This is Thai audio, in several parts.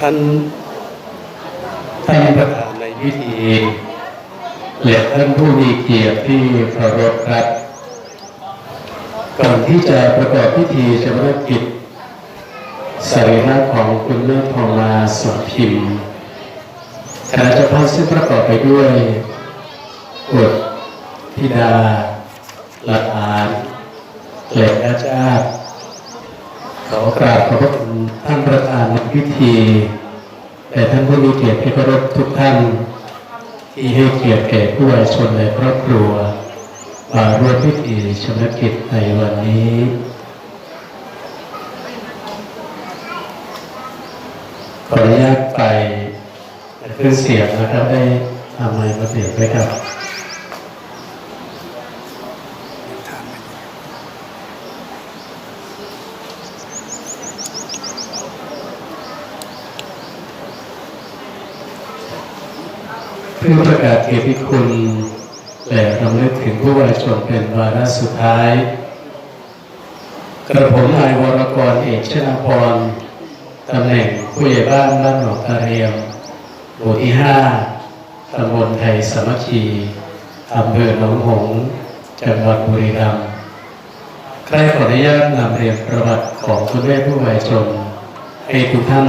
ท่านท่านประธานในพิธีและท่านผู้มีเกียรติที่เคารพครับ ก่อนที่จะประกอบพิธีชำระกิจสรีระของคุณแม่ทองมาสมพิมพ์คณะเจ้าภาพซึ่งประกอบไปด้วยบุตรธิดาหลานและอาจารย์ ขอกราบขอบพระคุณท่านประธานในพิธีและท่านผู้มีเกียรติที่เคารพทุกท่าน ที่ให้เกียรติแก่ผู้วายชนและครอบครัวมาร่วมพิธีชำระกิจในวันนี้ขออนุญาตไปเครื่องเสียงนะครับได้ทำไมมาเสียงไปครับ เพื่อประกาศเกียรติคุณและรำลึกถึงผู้วายชนเป็นวาระสุดท้าย กระผมนายวรกรเอกชนาพรตำแหน่งผู้ใหญ่บ้านบ้านหนองตาเรียมหมู่ที่ห้าตำบลไทยสามัคคีอำเภอหนองหงส์จังหวัดบุรีรัมย์ใครขออนุญาตนำเรียนประวัติของคุณแม่ผู้วายชนให้ทุกท่าน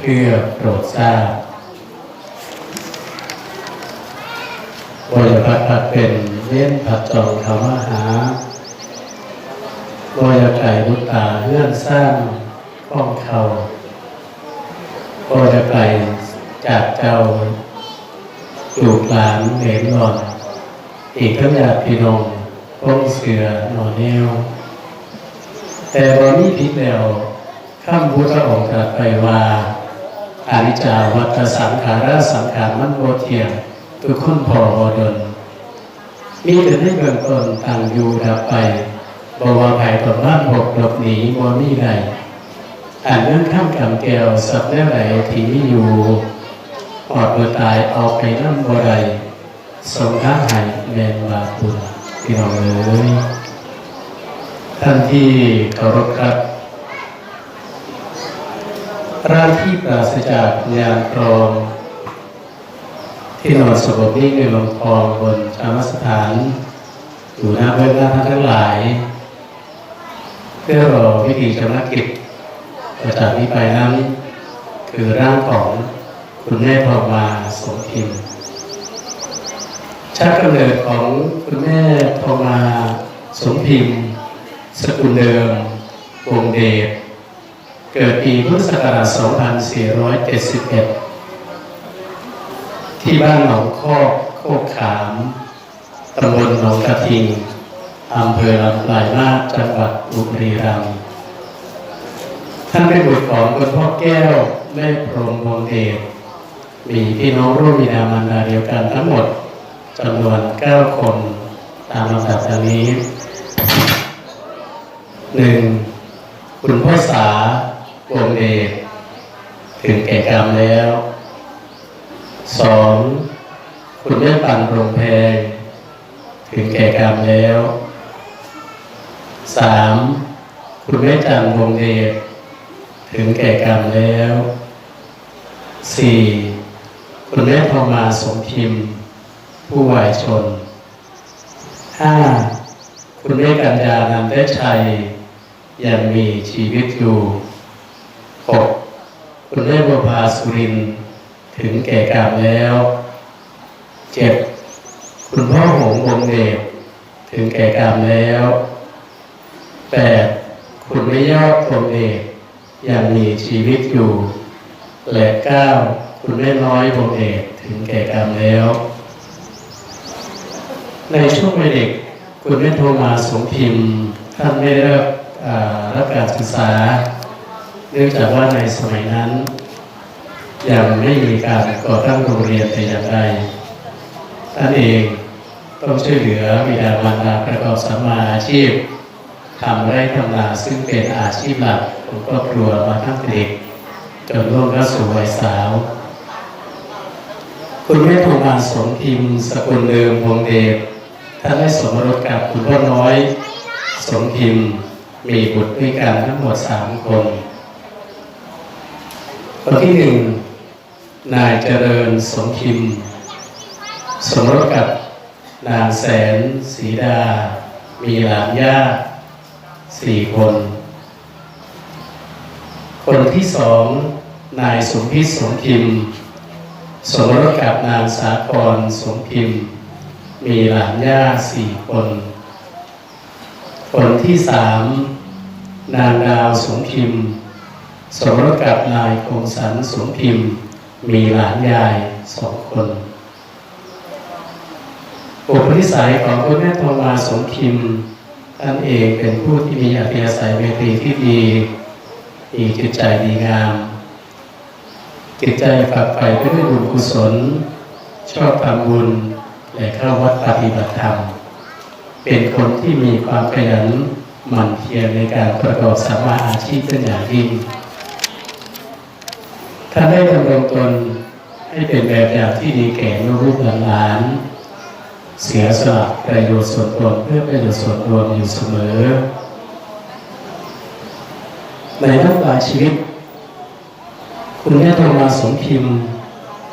เพื่อโปรดทราบ บริพัตเป็นเลี้ยนผัดจองคำว่าหาบอยไก่บุตตาเลื่อนสร้างข้องเขาบอยไก่จากเจ้าจูกหลานเหลนหลอนอีกทั้งญาติพี่น้องพ้องเสือหนอแนว แต่วันนี้พิษแล้วข้ามพุทธองค์ตรัสไปว่าอานิจาวัฏสังขาราสังขารมันโบเทียง ทุกคนพอวดนมีแต่ในเบื้องต้นต่างอยู่ดับไปบวาภายตนบ้านหกหลบหนีบ่มีใดอ่านเรื่องข้ามกำแก้วสับแล้ไหลที่มีอยู่ออดเบื่อตายเอาไปน้ำบ่ใดสงท้าหายแมนบาปบุญพี่น้องเอ๋ยท่านที่เคารพครับร่างที่ปราศจากงานกรอง ที่นอนสงบนิ่งในลงคลองบนธรรมสถานอยู่หน้าเบื้องหน้าท่านทั้งหลาย เพื่อรอพิธีชำระกิจต่อจากนี้ไปนั้น คือร่างของคุณแม่ทอมาสมพิมชาติกำเนิดของคุณแม่ทอมาสมพิมสกุลเดิมวงเดชเกิดปีพุทธศักราช 2471 ที่บ้านหนองคอกโคกขามตำบลหนองกระทิงอำเภอลำปลายมาศจังหวัดบุรีรัมย์ท่านเป็นบุตรของคุณพ่อแก้วแม่พรหมวงเดชมีพี่น้องร่วมมีนามารดาเดียวกันทั้งหมดจำนวน9คนตามลำดับดังนี้หนึ่งคุณพ่อสาวงเดชถึงแก่กรรมแล้ว สองคุณแม่ปั่นโรงแพง ถึงแก่กรรมแล้วสามคุณแม่จันวงเดชถึงแก่กรรมแล้วสี่คุณแม่ทองมาสมพิมพ์ ผู้วายชนห้าคุณแม่กัญญานันทชัย ยังมีชีวิตอยู่หกคุณแม่บัวพาสุรินทร์ ถึงแก่กรรมแล้ว เจ็ดคุณพ่อหงส์วงเดชถึงแก่กรรมแล้วแปดคุณแม่ยอดวงเดชยังมีชีวิตอยู่ และเก้าคุณแม่น้อยวงเดชถึงแก่กรรมแล้ว ในช่วงวัยเด็กคุณแม่โทรมาสมพิมพ์ท่านไม่ได้รับอ่ารับการศึกษา เนื่องจากว่าในสมัยนั้น ยังไม่มีการก่อตั้งโรงเรียนแต่อย่างใดท่านเองต้องช่วยเหลือวิดามารดาประกอบสัมมาอาชีพทำไร่ทำนาซึ่งเป็นอาชีพหลักของครอบครัวมาตั้งแต่เด็กจนล่วงเข้าสู่วัยสาว คุณแม่โทมาสมพิมพ์สกุลเดิมวงเดชท่านได้สมรสกับคุณพ่อน้อย สมพิมพ์มีบุตรด้วยกันทั้งหมดสามคนคนที่หนึ่ง นายเจริญสมพิม สมรสกับนางแสนศรีดา มีหลานญาติสี่คน คนที่สองนายสมพิษสมพิมสมรสกับนางสาครสมพิมมีหลานญาติสี่คน คนที่สามนางดาวสมพิมสมรสกับนายคงสันสมพิมพ์ มีหลานยายสองคนอุปนิสัยของคุณแม่ทองมาสมพิมท่านเองเป็นผู้ที่มีอัธยาศัยเมตรีที่ดีมีจิตใจดีงาม จิตใจฝักใฝ่ไปด้วยบุญกุศล ชอบทำบุญและเข้าวัดปฏิบัติธรรม เป็นคนที่มีความขยันหมั่นเพียรในการประกอบสัมมาอาชีพเป็นอย่างยิ่ง ท่านได้ดำรงตนให้เป็นแบบอย่างที่ดีแก่ลูกหลานเสียสละประโยชน์ส่วนตนเพื่อประโยชน์ส่วนรวมอยู่เสมอ ในน้ำตาชีวิต คุณแม่ทองมาสมพิมพ์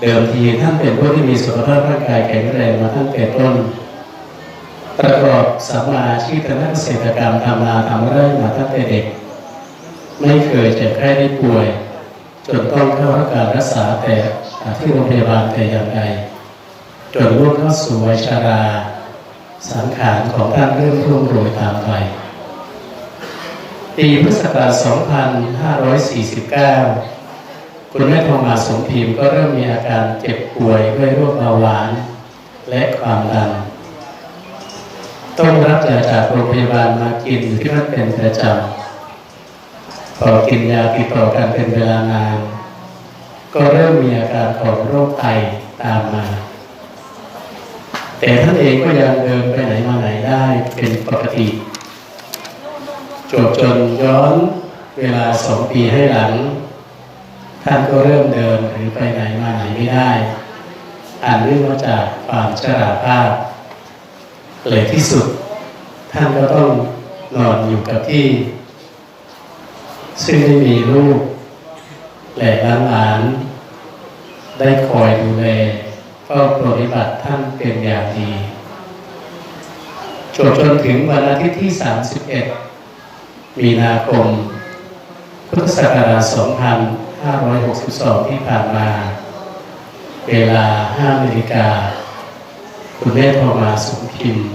เดิมทีท่านเป็นผู้ที่มีสุขภาพร่างกายแข็งแรงมาตั้งแต่ต้น ประกอบสัมมาอาชีพทางด้านเกษตรกรรมทำนาทำไร่มาตั้งแต่เด็ก ไม่เคยเจ็บไข้ได้ป่วย จนต้องเข้ารับการรักษาแต่ที่โรงพยาบาลแต่อย่างใดจนล่วงเข้าสู่วัยชรา สังขารของท่านเริ่มร่วงโรยตามไปปีพุทธศักราช 2549 คุณแม่ทองมาสมพิมก็เริ่มมีอาการเจ็บป่วยด้วยโรคเบาหวาน และความดัน ต้องรับยาจากโรงพยาบาลมากินอยู่ที่นั่นเป็นประจำ พอกินยาติดต่อกันเป็นเวลานาน ก็เริ่มมีอาการของโรคไตตามมา แต่ท่านเองก็ยังเดินไปไหนมาไหนได้เป็นปกติจบจนย้อนเวลาสองปีให้หลัง ท่านก็เริ่มเดินหรือไปไหนมาไหนไม่ได้อ่านเรื่องมาจากความชราภาพเลยที่สุด ท่านก็ต้องนอนอยู่กับที่ ซึ่งได้มีลูกและหลานได้คอยดูแลเฝ้าปฏิบัติท่านเป็นอย่างดีจนจนถึงวันอาทิตย์ที่ 31 มีนาคม พุทธศักราช 2562 ที่ผ่านมา เวลา5นาฬิกา คุณแม่ทอมาสุขพิมพ์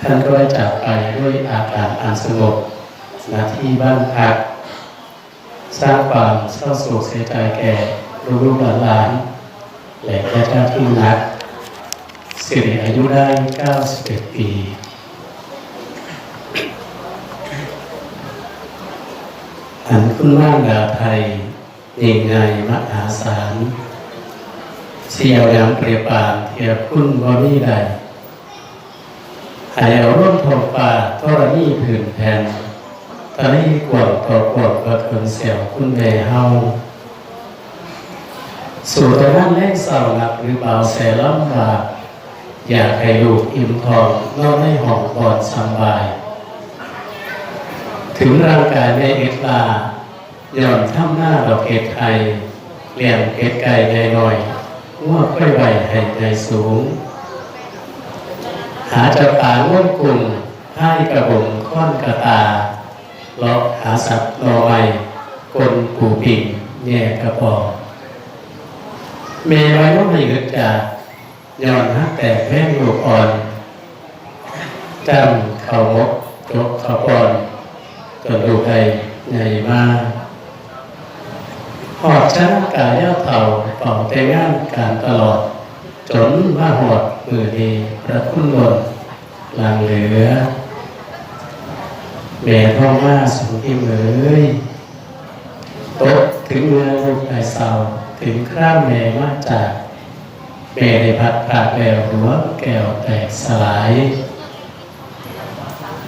ท่านก็ได้จากไปด้วยอาการอันสงบณที่บ้านพัก สร้างความเศร้าโศกเสียใจแก่ลูกหลานและญาติที่รักสิริอายุได้ 91 ปีอันคุณว่างดาไทยยิงไงมหาศาลเสียวยามเปรียบปานเทียบคุณบ่มีใดหายเอาร่วมทองป่าทรณีผื่นแผ่น ตอนนี้กวดต่อกวดก็เทินเสียวคุณแม่เฮาสู่ตะนั่นแรกเศร้าหนักหรือเบาแสลำบากอยากให้ลูกอิ่มทองนอนให้องปอดสบาย ถึงร่างกายในเอ็ดลาย่อนท่ำหน้าดอกเอ็ดไทยเลี้ยงเอ็ดไก่ใหญ่หน่อยง่วงค่อยไหวให้ใจสูง หาจะปาง่วนกุ่งให้กระบุงค่อนกระตา เลาะหาสัตว์นอไม้กลปูปิ่งแย่กระปอเมไว้ว่าไม่ลึกจากย้อนฮักแต่แพ่งลูกอ่อนจำเขามกจกเขาปอนจนลูกใดใหญ่มากหอดช้างกายย่าเต่าเป่าแต่งานการตลอด จนว่าหอดมือดีพระคุณบนลางเหลือ แม่พ่อมาสุขเหมยโต๊ะถึงเมืองลูกไอเศร้าถึงคร่าวแม่มาจากแม่ได้พัดผ่าแก้วหัวแก้วแตกสลาย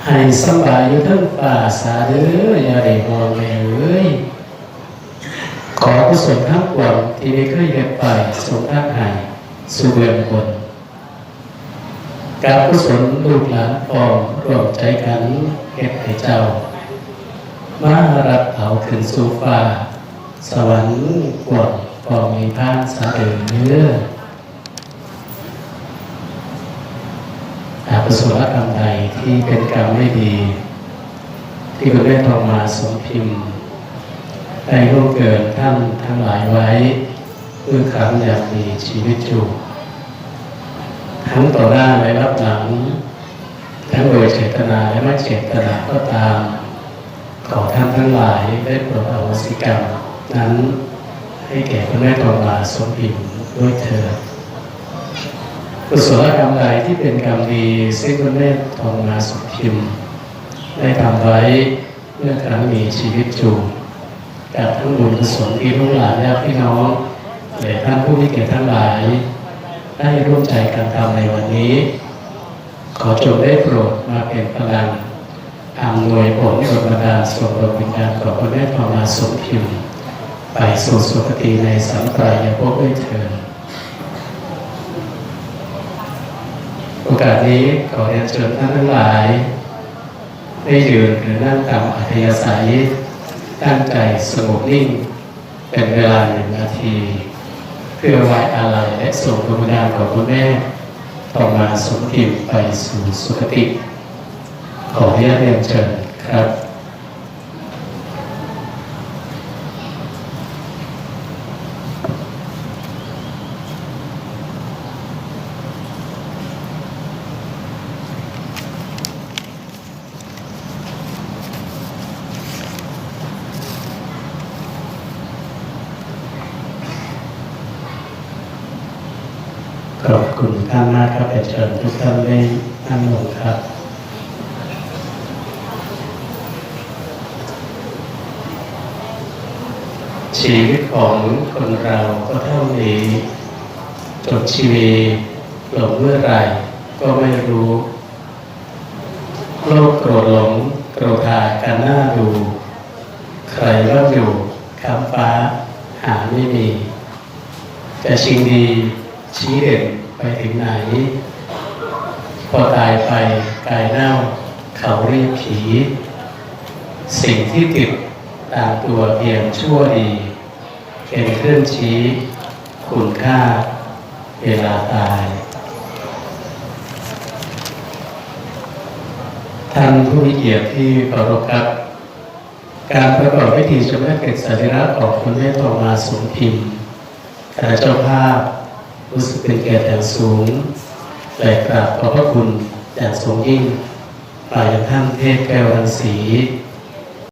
ให้สบายอยู่ทั้งป่าสาเด้ออย่าได้มองแม่เอ้ยขอกุศลทั้งปวงที่ไม่เคยเก็บไปสมทักให้สู่เบืองบน การกุศลลูกหลานพร้อมรวมใจกันเฮ็ดให้เจ้า มารับเอาขึ้นสู่ฟ้า สวรรค์กวดกองมีพานสะเอือหากประสบกรรมใดที่เป็นกรรมไม่ดี ที่คุณแม่ทองมาสมพิมพ์ได้ร่วงเกินท่านทั้งหลายไว้เมื่อครั้งอยากมีชีวิตอยู่ ทั้งต่อหน้าและรับหลัง ทั้งโดยเจตนาและไม่เจตนาก็ตาม ขอท่านทั้งหลายได้โปรดอโหสิกรรม นั้นให้แก่คุณแม่ทองมาสมพิมด้วยเถิดกุศลกรรมใดที่เป็นกรรมดีซึ่งคุณแม่ทองมาสมพิมพ์ ได้ทำไว้เมื่อครั้งมีชีวิตอยู่กับทั้งบุญกุศลที่ลูกหลานและพี่น้องและท่านผู้มีเกียรติทั้งหลาย ได้ร่วมใจกันทำในวันนี้ ขอจงได้โปรดมาเป็นพลังอำนวยผลโดยบันดาส่งดวงวิญญาณของพระแม่ทองมาสมพิมไปสู่สุคติในสัมปรายภพด้วยเถิดโอกาสนี้ขอเรียนเชิญท่านทั้งหลาย ได้ยืนหรือนั่งตามอัธยาศัยตั้งใจสงบนิ่ง เป็นเวลาหนึ่งนาที พื่อไว้อาลัยและส่งดวงวิญญาวของคุณแม่ต่อมาสมพิมพ์ไปสู่สุคติ ขออนุญาตเรียนเชิญครับ ขอบคุณท่านมากครับเชิญทุกท่านได้นั่งลงครับชีวิตของคนเราก็เท่านี้จบชีวิตหลงเมื่อไหรก็ไม่รู้โลกโกรธหลงโกรธากันหน้าดู ใครว่าอยู่คำฟ้าหาไม่มีจะชิงดี ชี้เด่นไปถึงไหน พอตายไปกายเน่า เขาเรียกผี สิ่งที่ติดตามตัวเพียงชั่วดี เป็นเครื่องชี้คุณค่าเวลาตาย ท่านผู้มีเกียรติที่เคารพครับการประกอบพิธีชำระเกศสรีระของคุณแม่ทองมาสมพิมพ์คณะเจ้าภาพ รู้สึกเป็นเกียรติอย่างสูงและกราบขอบพระคุณอย่างสูงยิ่งฝ่ายท่านเทพแก้วรังสี